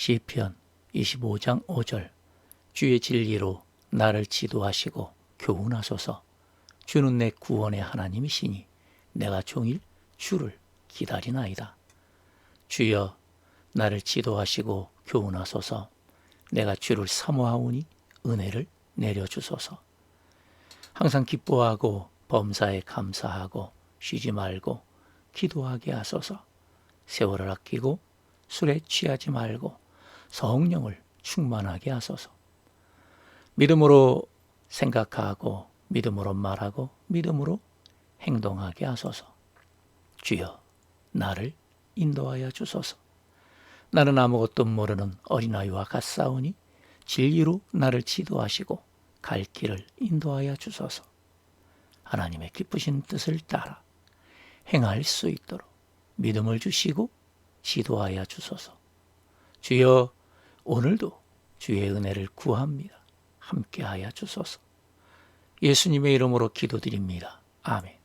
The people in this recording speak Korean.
시편 25장 5절 주의 진리로 나를 지도하시고 교훈하소서. 주는 내 구원의 하나님이시니 내가 종일 주를 기다리나이다. 주여 나를 지도하시고 교훈하소서. 내가 주를 사모하오니 은혜를 내려주소서. 항상 기뻐하고 범사에 감사하고 쉬지 말고 기도하게 하소서. 세월을 아끼고 술에 취하지 말고 성령을 충만하게 하소서. 믿음으로 생각하고 믿음으로 말하고 믿음으로 행동하게 하소서. 주여 나를 인도하여 주소서. 나는 아무것도 모르는 어린아이와 같사오니 진리로 나를 지도하시고 갈 길을 인도하여 주소서. 하나님의 기쁘신 뜻을 따라 행할 수 있도록 믿음을 주시고 지도하여 주소서. 주여 오늘도 주의 은혜를 구합니다. 함께하여 주소서. 예수님의 이름으로 기도드립니다. 아멘